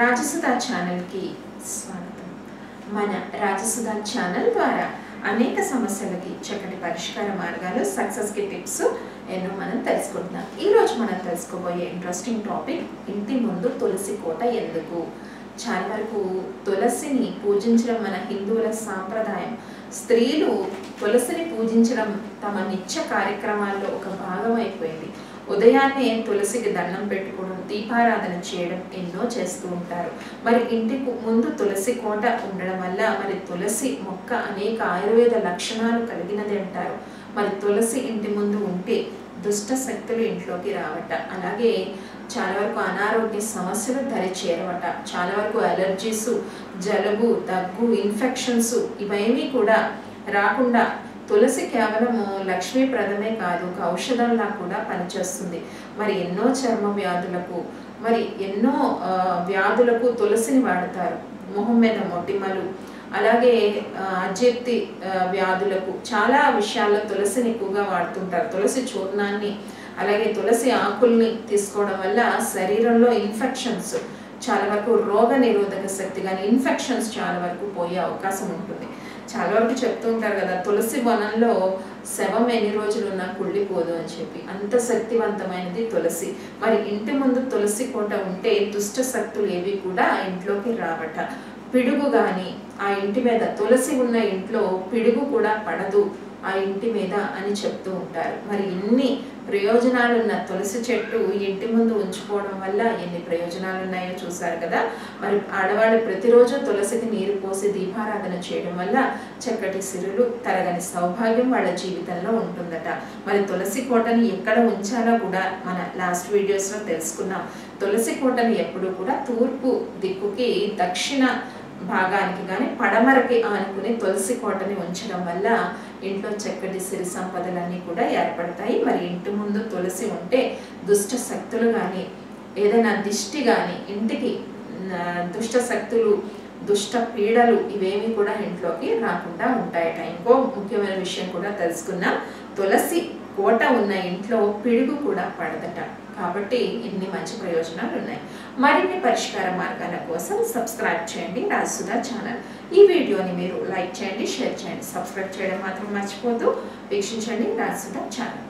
రాజసుధ ఛానల్కి స్వాగతం. మన రాజసుధ ఛానల్ ద్వారా అనేక సమస్యలకి చక్కటి పరిష్కార మార్గాలు సక్సెస్కి టిప్స్ ఎన్నో మనం తెలుసుకుంటున్నాం. ఈరోజు మనం తెలుసుకోబోయే ఇంట్రెస్టింగ్ టాపిక్ ఇంటి ముందు తులసి కోట ఎందుకు? చాలా వరకు తులసిని పూజించడం మన హిందువుల సాంప్రదాయం. స్త్రీలు తులసిని పూజించడం తమ నిత్య కార్యక్రమాల్లో ఒక భాగం అయిపోయింది ఉదయాన్నే తులసికి దండం పెట్టుకోవడం దీపారాధన చేయడం ఎన్నో చేస్తూ ఉంటారు. మరి ఇంటికి ముందు తులసి కోట ఉండడం వల్ల మరి తులసి మొక్క అనేక ఆయుర్వేద లక్షణాలు కలిగినది అంటారు. మరి తులసి ఇంటి ముందు ఉంటే దుష్ట శక్తులు ఇంట్లోకి రావట. అలాగే చాలా వరకు అనారోగ్య సమస్యలు దరి చేరవట చాలా వరకు అలర్జీస్ జలుబు దగ్గు ఇన్ఫెక్షన్స్ ఇవేమీ కూడా రాకుండా తులసి కేవలము లక్ష్మీప్రదమే కాదు ఒక ఔషధంలా కూడా పనిచేస్తుంది. మరి ఎన్నో చర్మ వ్యాధులకు మరి ఎన్నో వ్యాధులకు తులసిని వాడతారు. మొహం మీద మొటిమలు అలాగే అజీర్తి వ్యాధులకు చాలా విషయాల్లో తులసిని ఎక్కువగా వాడుతుంటారు. తులసి చూర్ణాన్ని అలాగే తులసి ఆకుల్ని తీసుకోవడం వల్ల శరీరంలో ఇన్ఫెక్షన్స్ చాలా వరకు రోగ నిరోధక శక్తి కానీ ఇన్ఫెక్షన్స్ చాలా వరకు పోయే అవకాశం ఉంటుంది. చాలా వరకు చెప్తూ ఉంటారు కదా తులసి వనంలో శవం ఎన్ని రోజులు ఉన్నా కుళ్ళిపోదు అని చెప్పి. అంత శక్తివంతమైనది తులసి. మరి ఇంటి ముందు తులసి కోట ఉంటే దుష్ట శక్తులు ఏవి కూడా ఇంట్లోకి రావట. పిడుగు కానీ ఆ ఇంటి మీద తులసి ఉన్న ఇంట్లో పిడుగు కూడా పడదు ఆ ఇంటి మీద అని చెప్తూ ఉంటారు. మరి ఇన్ని ప్రయోజనాలున్న తులసి చెట్టు ఇంటి ముందు ఉంచుకోవడం వల్ల ఎన్ని ప్రయోజనాలు ఉన్నాయో చూశారు కదా. మరి ఆడవాళ్ళు ప్రతిరోజు తులసికి నీరు పోసి దీపారాధన చేయడం వల్ల చక్కటి సిరులు తరగని సౌభాగ్యం వాళ్ళ జీవితంలో ఉంటుందట. మరి తులసి కోటని ఎక్కడ ఉంచాలో కూడా మన లాస్ట్ వీడియోస్లో తెలుసుకున్నాం. తులసి కోటని ఎప్పుడు కూడా తూర్పు దిక్కుకి దక్షిణ భాగానికి కానీ పడమరకి ఆనుకుని తులసి కోటని ఉంచడం వల్ల ఇంట్లో చక్కటి సిరి సంపదలన్నీ కూడా ఏర్పడతాయి. మరి ఇంటి ముందు తులసి ఉంటే దుష్ట శక్తులు కానీ ఏదైనా దిష్టి కానీ ఇంటికి దుష్ట శక్తులు దుష్ట పీడలు ఇవేమి కూడా ఇంట్లోకి రాకుండా ఉంటాయట. ఇంకో ముఖ్యమైన విషయం కూడా తెలుసుకున్నాం తులసి కోట ఉన్న ఇంట్లో పిడుగు కూడా పడదట. కాబట్టి ఇన్ని మంచి ప్రయోజనాలు ఉన్నాయి మరిన్ని పరిష్కార మార్గాల కోసం సబ్స్క్రైబ్ చేయండి రాజసుధా ఛానల్. ఈ వీడియోని మీరు లైక్ చేయండి షేర్ చేయండి సబ్స్క్రైబ్ చేయడం మాత్రం మర్చిపోద్దు వీక్షించండి రాజసుధా ఛానల్.